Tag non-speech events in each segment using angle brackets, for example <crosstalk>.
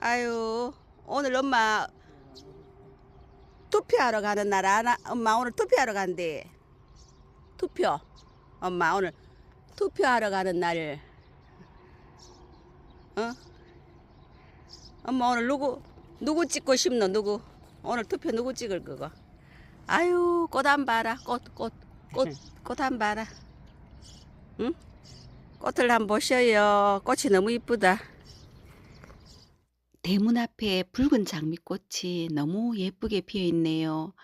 아유 오늘 엄마 투표하러 가는 날 아나? 엄마 오늘 투표하러 간대. 투표. 엄마 오늘 투표하러 가는 날. 어? 엄마 오늘 누구 누구 찍고 싶노 누구? 오늘 투표 누구 찍을 거고 아유 꽃한 봐라. 꽃 꽃 꽃 <laughs> 꽃한 봐라. 응? 꽃을 한번 보셔요. 꽃이 너무 이쁘다 대문 앞에 붉은 장미꽃이 너무 예쁘게 피어 있네요.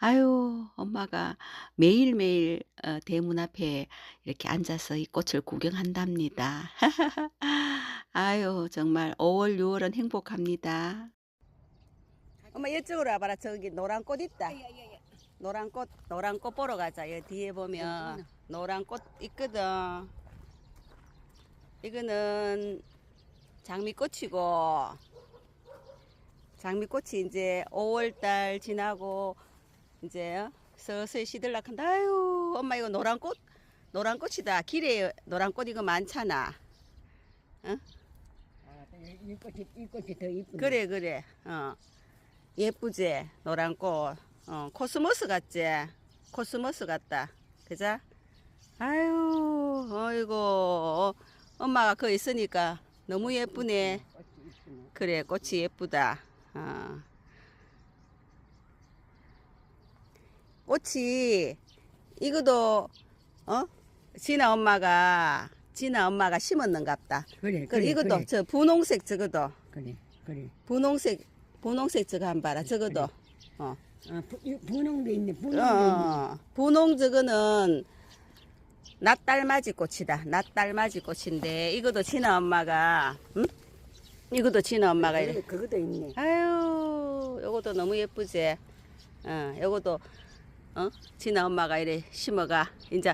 아유, 엄마가 매일매일 어, 대문 앞에 이렇게 앉아서 이 꽃을 구경한답니다. <laughs> 아유, 정말 5월, 6월은 행복합니다. 엄마 이쪽으로 와봐라. 저기 노란 꽃 있다. 노란 꽃, 노란 꽃 보러 가자. 여기 뒤에 보면 노란 꽃 있거든. 이거는 장미꽃이고 장미꽃이 이제 5월달 지나고 이제 서서히 시들락한다. 아유, 엄마 이거 노란 꽃, 노란 꽃이다. 길에 노란 꽃 이거 많잖아. 아, 이 꽃이 이 꽃이 더 이쁘네. 그래 그래. 어 예쁘지 노란 꽃. 어 코스모스 같지. 코스모스 같다. 그자? 아유, 어이고 어, 엄마가 거 있으니까 너무 예쁘네. 그래 꽃이 예쁘다. 어. 꽃이 이거도 어 진아 엄마가 진아 엄마가 심었는갑다. 그래 그래 이것도 저 분홍색 저거도 그래 그래. 분홍색 분홍색 저거 한 봐라 저거도 어. 아 부, 이 분홍도 있네 분홍도 있네. 어, 분홍 저거는 낫달맞이 꽃이다. 낫달맞이 꽃인데 이것도 진아 엄마가 응? 이것도 진아 엄마가 이래. 그래, 그것도 있네. 아유, 요것도 너무 예쁘지. 어, 요것도 어, 진아 엄마가 이래 심어가. 이제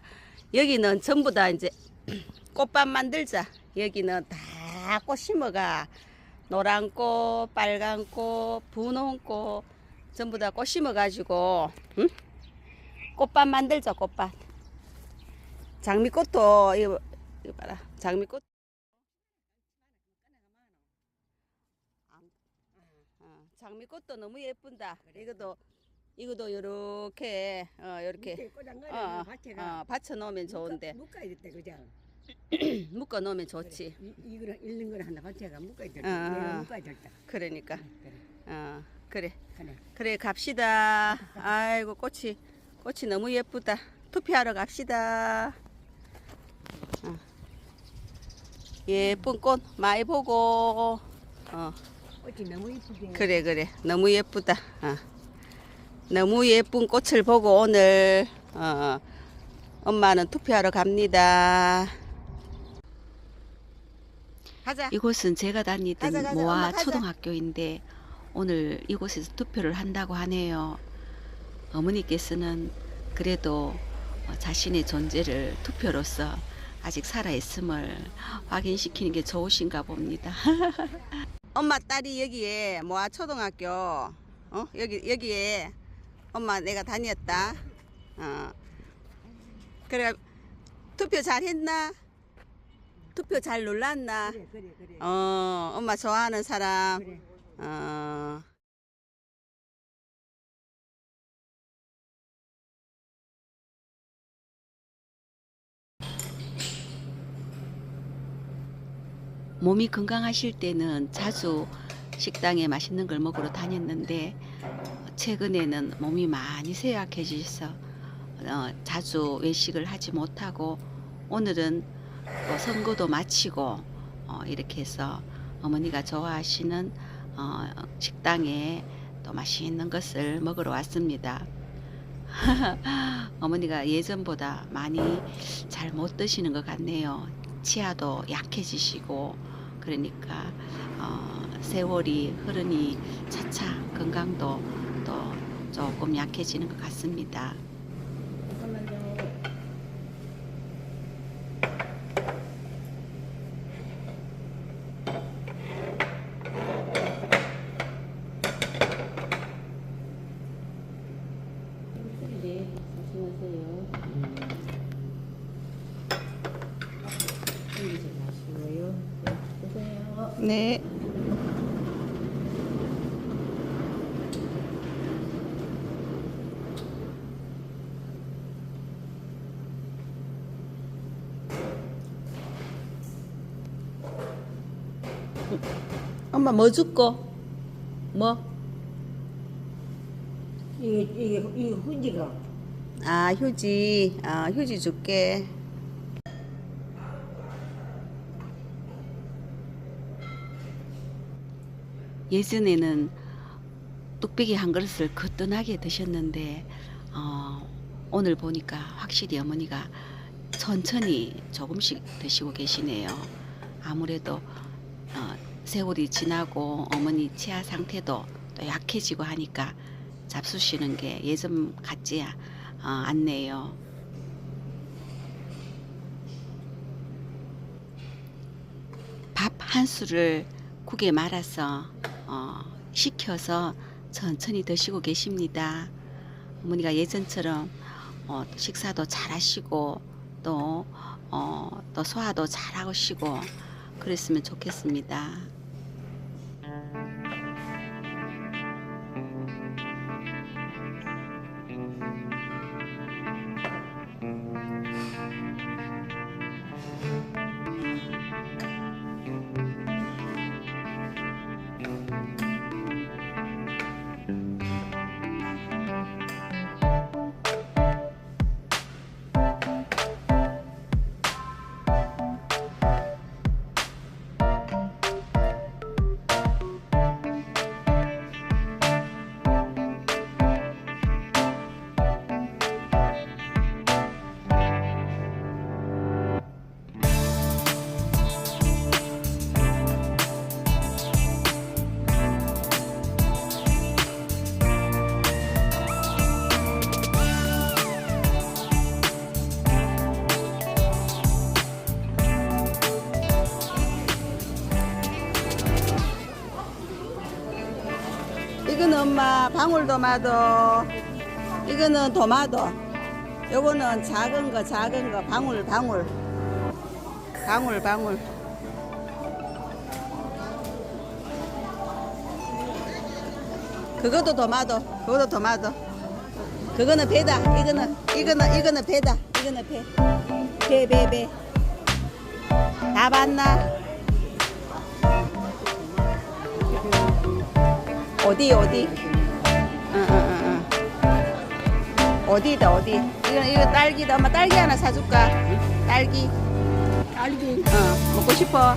여기는 전부 다 이제 <clears throat> 꽃밭 만들자. 여기는 다 꽃 심어가. 노란 꽃, 빨간 꽃, 분홍 꽃 전부 다 꽃 심어 가지고 응? 꽃밭 만들자 꽃밭. 장미꽃도 이거, 이거 봐라. 장미꽃. 어, 장미꽃도 너무 예쁜다. 이것도 이것도 요렇게 어 요렇게 어, 어. 어, 받쳐 놓으면 좋은데 묶어야 됐다 그죠? <clears throat> 묶어 놓으면 좋지. 이 이거 읽는 걸 하나 받쳐가 묶어야 됐다. 어, 어. 묶어야 됐다. 그러니까 그래 어 그래 그래. 그래 갑시다. 아이고 꽃이 꽃이 너무 예쁘다. 투표하러 갑시다. 어. 예쁜 꽃 많이 보고 어 꽃이 너무 이쁘게. 그래 그래 너무 예쁘다. 어. 너무 예쁜 꽃을 보고 오늘 어, 엄마는 투표하러 갑니다. 가자. 이곳은 제가 다니던 가자, 가자, 모아 엄마 가자. 초등학교인데 오늘 이곳에서 투표를 한다고 하네요. 어머니께서는 그래도 어, 자신의 존재를 투표로서 아직 살아있음을 확인시키는 게 좋으신가 봅니다. <laughs> 엄마 딸이 여기에 모아 초등학교 어 여기 여기에 엄마 내가 다녔다. 어 그래 투표 잘 했나? 투표 잘 눌렀나? 그래 그래 그래. 어 엄마 좋아하는 사람 그래. 어. 몸이 건강하실 때는 자주 식당에 맛있는 걸 먹으러 다녔는데 최근에는 몸이 많이 쇠약해지셔서 어, 자주 외식을 하지 못하고 오늘은 또 선거도 마치고 어, 이렇게 해서 어머니가 좋아하시는 어, 식당에 또 맛있는 것을 먹으러 왔습니다. <laughs> 어머니가 예전보다 많이 잘 못 드시는 것 같네요. 치아도 약해지시고 그러니까 어, 세월이 흐르니 차차 건강도 또 조금 약해지는 것 같습니다. 네. 엄마 뭐 줄거? 뭐? 이게 이게 이 휴지가. 아 휴지. 아 휴지 줄게. 예전에는 뚝배기 한 그릇을 거뜬하게 드셨는데 어, 오늘 보니까 확실히 어머니가 천천히 조금씩 드시고 계시네요. 아무래도 어, 세월이 지나고 어머니 치아 상태도 또 약해지고 하니까 잡수시는 게 예전 같지 어, 않네요. 밥한 수를 국에 말아서 어, 식혀서 천천히 드시고 계십니다. 어머니가 예전처럼 어, 식사도 잘 하시고 또, 어, 또 소화도 잘 하시고 그랬으면 좋겠습니다. 이거는 엄마 방울토마토 이거는 토마토 요거는 작은 거 작은 거 방울 방울. 방울 방울. 그것도 토마토 그것도 토마토 그거는 배다 이거는 이거는 이거는 배다 이거는 배 배 배 배 다 봤나 어디 어디? 어디다 어디? 이거 이거 딸기다. 엄마 딸기 하나 사줄까? 딸기. 딸기. 어 먹고 싶어.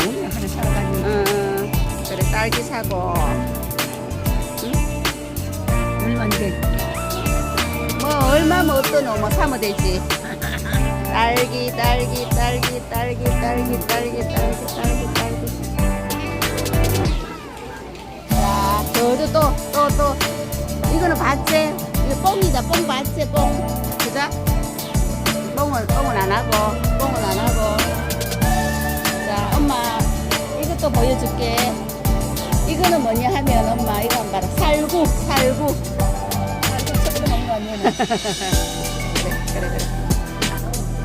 뭐야 하나 사러 가니? 응. 그래 딸기 사고. 응? 얼마인데? 뭐 얼마면 어떤 어머 사면 되지. <laughs> 딸기 딸기 딸기 딸기 딸기 딸기 딸기. 딸기. 밭재. 이거 뽕이다. 뽕 밭재 뽕. 그자? 뽕은 뽕은 안 하고 뽕은 안 하고. 자, 엄마 이것도 보여줄게. 이거는 뭐냐 하면 엄마 이거 한번 봐라. 살구 살구. 먹는 거 아니야 그래 그래 그래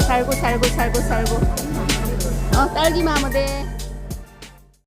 살고 살고 살고 살고 어 딸기만 하면 돼